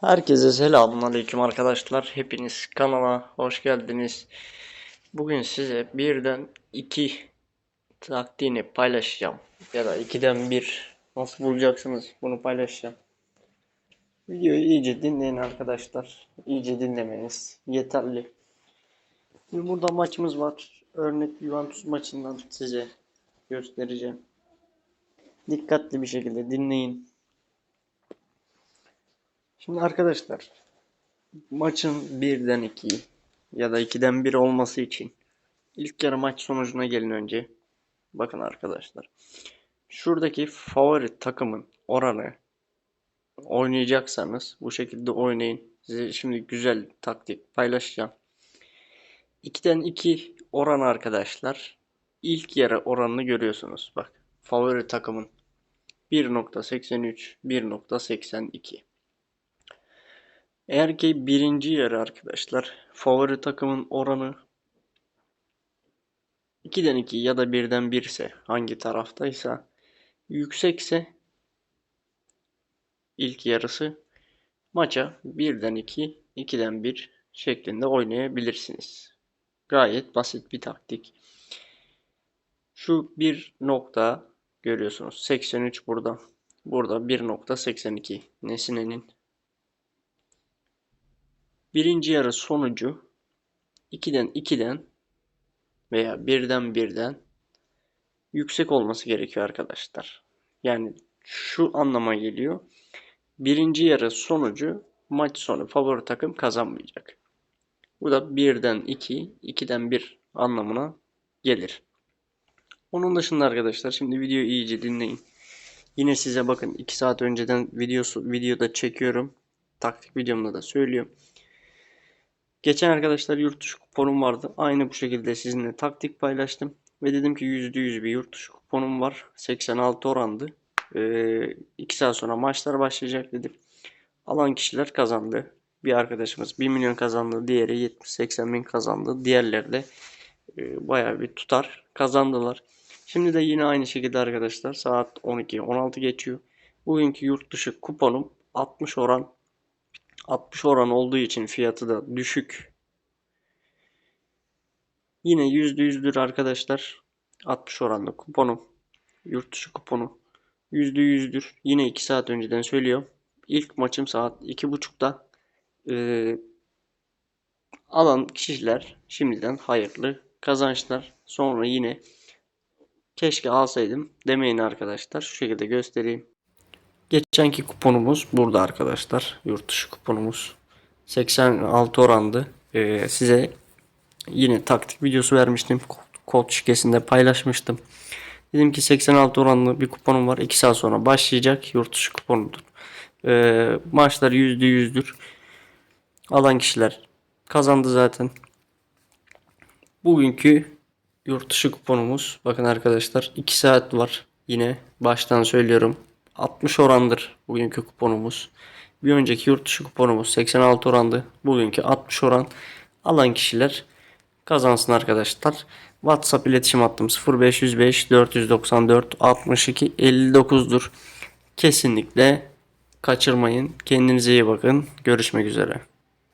Herkese selamünaleyküm arkadaşlar. Hepiniz kanala hoş geldiniz. Bugün size birden iki taktiğini paylaşacağım. Ya da ikiden bir nasıl bulacaksınız bunu paylaşacağım. Videoyu iyice dinleyin arkadaşlar. İyice dinlemeniz yeterli. Şimdi burada maçımız var. Örnek Juventus maçından size göstereceğim. Dikkatli bir şekilde dinleyin. Şimdi arkadaşlar maçın birden 2 ya da 2'den 1 olması için ilk yarı maç sonucuna gelin önce. Bakın arkadaşlar. Şuradaki favori takımın oranı oynayacaksanız bu şekilde oynayın. Size şimdi güzel taktik paylaşacağım. 2'den 2 oran arkadaşlar. İlk yarı oranını görüyorsunuz. Bak favori takımın 1.83 1.82 eğer ki birinci yarı arkadaşlar favori takımın oranı 2'den 2 ya da 1'den 1 ise hangi taraftaysa yüksekse ilk yarısı maça 1'den 2, 2'den 1 şeklinde oynayabilirsiniz. Gayet basit bir taktik. Şu bir nokta görüyorsunuz. 83 burada. Burada 1.82 Nesine'nin birinci yarı sonucu 2'den 2'den veya 1'den 1'den yüksek olması gerekiyor arkadaşlar. Yani şu anlama geliyor. Birinci yarı sonucu maç sonu favori takım kazanmayacak. Bu da 1'den 2, 2'den 1 anlamına gelir. Onun dışında arkadaşlar şimdi videoyu iyice dinleyin. Yine size bakın 2 saat önceden videosu videoda çekiyorum. Taktik videomda da söylüyorum. Geçen arkadaşlar yurt dışı kuponum vardı. Aynı bu şekilde sizinle taktik paylaştım. Ve dedim ki %100 bir yurt dışı kuponum var. 86 orandı. 2 saat sonra maçlar başlayacak dedim. Alan kişiler kazandı. Bir arkadaşımız 1 milyon kazandı. Diğeri 70-80 bin kazandı. Diğerleri de e, bayağı bir tutar kazandılar. Şimdi de yine aynı şekilde arkadaşlar saat 12-16 geçiyor. Bugünkü yurt dışı kuponum 60 oran 60 oran olduğu için fiyatı da düşük. Yine %100'dür arkadaşlar. 60 oranlı kuponum. Yurt dışı kuponu. %100'dür. Yine 2 saat önceden söylüyorum. İlk maçım saat 2.30'da. Ee, alan kişiler şimdiden hayırlı kazançlar. Sonra yine keşke alsaydım demeyin arkadaşlar. Şu şekilde göstereyim. Geçenki kuponumuz burada arkadaşlar. Yurt dışı kuponumuz. 86 orandı. Ee, size yine taktik videosu vermiştim. Kod şirkesinde paylaşmıştım. Dedim ki 86 oranlı bir kuponum var. 2 saat sonra başlayacak. Yurt dışı kuponudur. Ee, maçlar %100'dür. Alan kişiler kazandı zaten. Bugünkü yurt dışı kuponumuz. Bakın arkadaşlar 2 saat var. Yine baştan söylüyorum. 60 orandır bugünkü kuponumuz. Bir önceki yurt dışı kuponumuz 86 orandı. Bugünkü 60 oran. Alan kişiler kazansın arkadaşlar. WhatsApp iletişim hattım 0505 494 62 59'dur. Kesinlikle kaçırmayın. Kendinize iyi bakın. Görüşmek üzere.